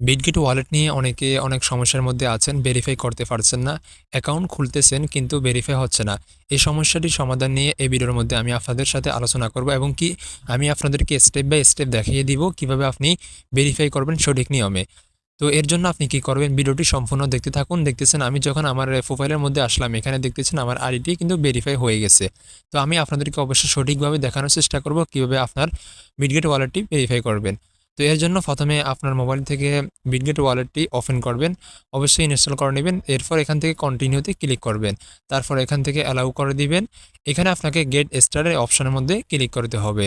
Bitget wallet নিয়ে অনেকে অনেক সমস্যার মধ্যে আছেন ভেরিফাই করতে পারছেন না অ্যাকাউন্ট খুলতেছেন কিন্তু ভেরিফাই হচ্ছে না। এই সমস্যাটির সমাধান নিয়ে এই ভিডিওর মধ্যে আমি আপনাদের সাথে আলোচনা করব এবং কি আমি আপনাদেরকে স্টেপ বাই স্টেপ দেখিয়ে দিব কীভাবে আপনি ভেরিফাই করবেন সঠিক নিয়মে। তো এর জন্য আপনি কি করবেন, ভিডিওটি সম্পূর্ণ দেখতে থাকুন। দেখতেছেন আমি যখন আমার প্রোফাইলের মধ্যে আসলাম, এখানে দেখতেছেন আমার আইডিটি কিন্তু ভেরিফাই হয়ে গেছে। তো আমি আপনাদেরকে অবশ্যই সঠিকভাবে দেখানোর চেষ্টা করব কীভাবে আপনার বিটগেট ওয়ালেটটি ভেরিফাই করবেন। তো এর জন্য প্রথমে আপনার মোবাইল থেকে বিটগেট ওয়ালেটটি ওপেন করবেন। অবশ্যই ইনস্টল করে নেবেন। এরপর এখান থেকে কন্টিনিউতে ক্লিক করবেন। তারপর এখান থেকে অ্যালাউ করে দিবেন। এখানে আপনাকে গেট স্টারের অপশনের মধ্যে ক্লিক করতে হবে।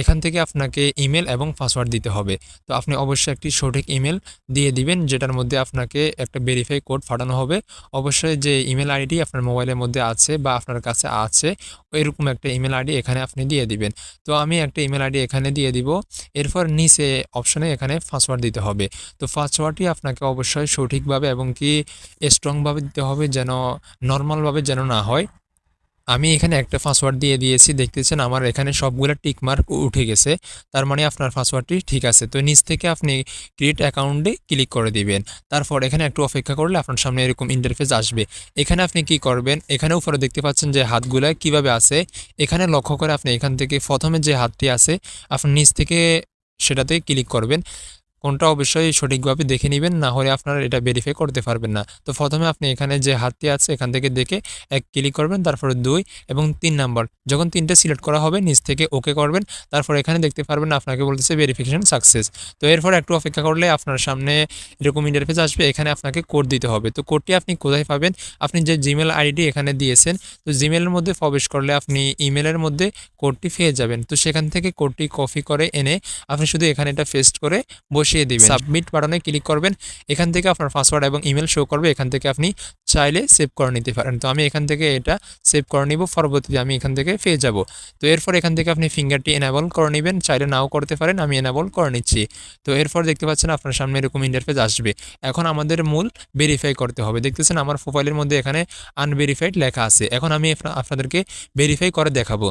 এখান থেকে আপনাকে ইমেল এবং পাসওয়ার্ড দিতে হবে। তো আপনি অবশ্যই একটি সঠিক ইমেল দিয়ে দিবেন, যেটার মধ্যে আপনাকে একটা ভেরিফাই কোড পাঠানো হবে। অবশ্যই যে ইমেল আইডি আপনার মোবাইলের মধ্যে আছে বা আপনার কাছে আছে এরকম একটা ইমেল আইডি এখানে আপনি দিয়ে দিবেন। তো আমি একটা ইমেল আইডি এখানে দিয়ে দিব। এরপর নিচে অপশনে এখানে পাসওয়ার্ড দিতে হবে। তো পাসওয়ার্ডটি আপনাকে অবশ্যই সঠিকভাবে এবং কি স্ট্রংভাবে দিতে হবে যেন নর্মালভাবে যেন না হয়। আমি এখানে একটা পাসওয়ার্ড দিয়ে দিয়েছি, দেখতেছেন আমার এখানে সবগুলো টিকমার্ক উঠে গেছে, তার মানে আপনার পাসওয়ার্ডটি ঠিক আছে। তো নিচ থেকে আপনি ক্রিয়েট অ্যাকাউন্টে ক্লিক করে দিবেন, তারপর এখানে একটু অপেক্ষা করলে আপনার সামনে এরকম ইন্টারফেস আসবে। এখানে আপনি কি করবেন, এখানে উপরে দেখতে পাচ্ছেন যে হাতগুলা কীভাবে আছে, এখানে লক্ষ্য করে আপনি এখান থেকে প্রথমে যে হাতটি আছে, আপনি নিচ থেকে সেটাতে ক্লিক করবেন কোনটা অবশ্যই সঠিকভাবে দেখে নেবেন, না হলে আপনারা এটা ভেরিফাই করতে পারবেন না। তো প্রথমে আপনি এখানে যে হাতটি আছে, এখান থেকে দেখে এক ক্লিক করবেন, তারপরে দুই এবং তিন নাম্বার যখন তিনটে সিলেক্ট করা হবে, নিচ থেকে ওকে করবেন, তারপর এখানে দেখতে পারবেন আপনাকে বলতেছে ভেরিফিকেশান সাকসেস তো এরপর একটু অপেক্ষা করলে আপনার সামনে এরকম ইন্টারফেস আসবে, এখানে আপনাকে কোড দিতে হবে। তো কোডটি আপনি কোথায় পাবেন? আপনি যে জিমেল আইডি এখানে দিয়েছেন, তো জিমেলের মধ্যে প্রবেশ করলে আপনি ইমেলের মধ্যে কোডটি পেয়ে যাবেন। তো সেখান থেকে কোডটি কপি করে এনে আপনি শুধু এখানে এটা পেস্ট করে বসিয়ে দিবেন। সাবমিট বাটনে ক্লিক করবেন। এখান থেকে আপনার পাসওয়ার্ড এবং ইমেল শো করবে। এখান থেকে আপনি চাইলে সেভ করে নিতে পারেন। তো আমি এখান থেকে এটা সেভ করে নিব। পরবর্তীতে আমি এখান থেকে পেয়ে যাব। তো এরপর এখান থেকে আপনি ফিঙ্গারটি এনাবল করে নেবেন। চাইলে নাও করতে পারেন। আমি এনাবল করে নিচ্ছি। তো এরপর দেখতে পাচ্ছেন আপনার সামনে এরকম ইন্টারফেস আসবে। এখন আমাদের মূল ভেরিফাই করতে হবে। দেখতেছেন আমার প্রোফাইলের মধ্যে এখানে আনভেরিফাইড লেখা আছে। এখন আমি আপনাদেরকে ভেরিফাই করে দেখাবো।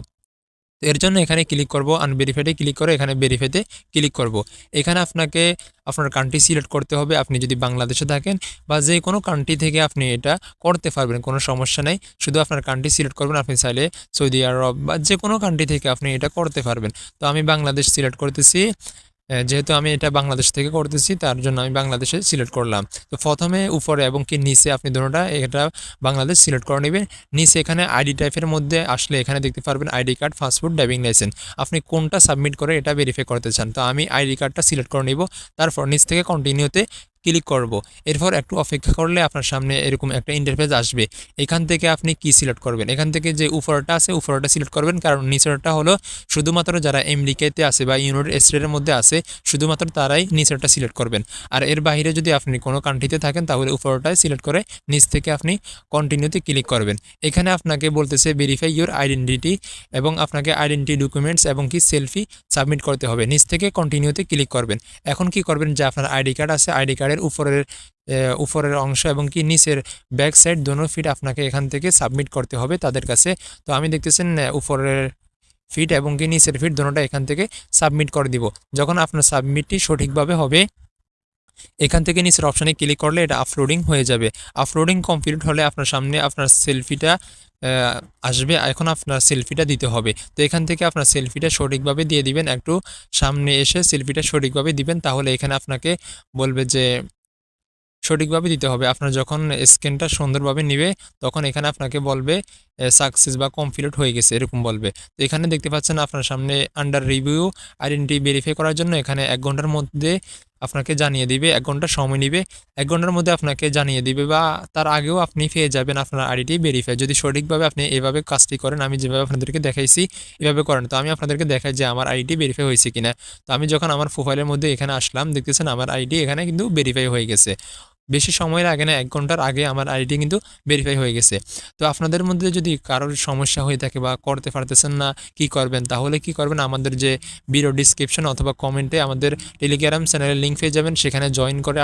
এর জন্য এখানে ক্লিক করব আনভেরিফাইডে ক্লিক করে এখানে ভেরিফাইতে ক্লিক করব। এখানে আপনাকে, আপনার কান্ট্রি সিলেক্ট করতে হবে। আপনি যদি বাংলাদেশে থাকেন বা যে কোনো কান্ট্রি থেকে আপনি এটা করতে পারবেন, কোনো সমস্যা নেই। শুধু আপনার কান্ট্রি সিলেক্ট করবেন, আপনি চাইলে সৌদি আরব বা যে কোনো কান্ট্রি থেকে আপনি এটা করতে পারবেন। তো আমি বাংলাদেশ সিলেক্ট করতেছি। যেহেতু আমি এটা বাংলাদেশ থেকে করতেছি, তার জন্য আমি বাংলাদেশে সিলেক্ট করলাম। তো প্রথমে উপরে এবং কি নিচে আপনি ধরুনটা এটা বাংলাদেশ সিলেক্ট করে নেবেন। নিচে এখানে আইডি টাইপের মধ্যে আসলে এখানে দেখতে পারবেন ID card passport driving licence আপনি কোনটা সাবমিট করে এটা ভেরিফাই করতে চান। তো আমি আইডি কার্ডটা সিলেক্ট করে নিব। তারপর নিচ থেকে কন্টিনিউতে ক্লিক করব। এরপর একটু অপেক্ষা করলে আপনার সামনে এরকম একটা ইন্টারফেস আসবে। এখান থেকে আপনি কি সিলেক্ট করবেন? এখান থেকে যে উপরটা আছে উপরটা সিলেক্ট করবেন। কারণ নিচেরটা হলো শুধুমাত্র যারা আমেরিকাতে আছে বা ইউনাইটেড স্টেটের মধ্যে আছে, শুধুমাত্র তারাই নিচেরটা সিলেক্ট করবেন। আর এর বাইরে যদি আপনি কোনো কান্ট্রিতে থাকেন, তাহলে উপরটায় সিলেক্ট করে নিচ থেকে আপনি কন্টিনিউতে ক্লিক করবেন। এখানে আপনাকে বলতেছে ভেরিফাই ইউর আইডেন্টিটি এবং আপনাকে আইডেন্টি ডকুমেন্টস এবং কি সেলফি সাবমিট করতে হবে। নিচ থেকে কন্টিনিউতে ক্লিক করবেন। এখন কি করবেন? যে আপনার আইডি কার্ড আছে আইডি কার্ডের উপরের উপরের অংশ এবং কি নিচের ব্যাক সাইড দোনো ফিট আপনাকে এখান থেকে সাবমিট করতে হবে তাদের কাছে। তো আমি দেখতেছেন উপরের ফিট এবং কি নিচের ফিট দোনোটা এখান থেকে সাবমিট করে দিব। যখন আপনার সাবমিটটি সঠিকভাবে হবে, এখান থেকে নিচের অপশানে ক্লিক করলে এটা আপলোডিং হয়ে যাবে। আপলোডিং কমপ্লিট হলে আপনার সামনে আপনার সেলফিটা আসবে। এখন আপনার সেলফিটা দিতে হবে। তো এখান থেকে আপনার সেলফিটা সঠিকভাবে দিয়ে দিবেন। একটু সামনে এসে সেলফিটা সঠিকভাবে দিবেন। তাহলে এখানে আপনাকে বলবে যে সঠিকভাবে দিতে হবে। আপনার যখন স্ক্যানটা সুন্দরভাবে নিবে, তখন এখানে আপনাকে বলবে সাকসেস বা কমপ্লিট হয়ে গেছে, এরকম বলবে। তো এখানে দেখতে পাচ্ছেন আপনার সামনে আন্ডার রিভিউ আইডেন্টি ভেরিফাই করার জন্য এখানে এক ঘণ্টার মধ্যে আপনাকে জানিয়ে দিবে, এক ঘণ্টা সময় নিবে, এক ঘণ্টার মধ্যে আপনাকে জানিয়ে দিবে বা তার আগেও আপনি পেয়ে যাবেন আপনার আইডিটি ভেরিফাই যদি সঠিকভাবে আপনি এভাবে কাজটি করেন, আমি যেভাবে আপনাদেরকে দেখাইছি, এভাবে করেন। তো আমি আপনাদেরকে দেখাই যে আমার আইডি ভেরিফাই হয়েছে কিনা। তো আমি যখন আমার প্রোফাইলের মধ্যে এখানে আসলাম, দেখতেছেন আমার আইডি এখানে কিন্তু ভেরিফাই হয়ে গেছে। বেশি সময় লাগে না, এক ঘণ্টার আগে আমার আইডি কিন্তু ভেরিফাই হয়ে গেছে। তো আপনাদের মধ্যে যদি কারোর সমস্যা হয়ে থাকে বা করতে পারতেছেন না, কি করবেন? তাহলে কি করবেন? আমাদের যে ভিডিও ডিসক্রিপশন অথবা কমেন্টে আমাদের টেলিগ্রাম চ্যানেলের লিঙ্ক পেয়ে যাবেন, সেখানে জয়েন করে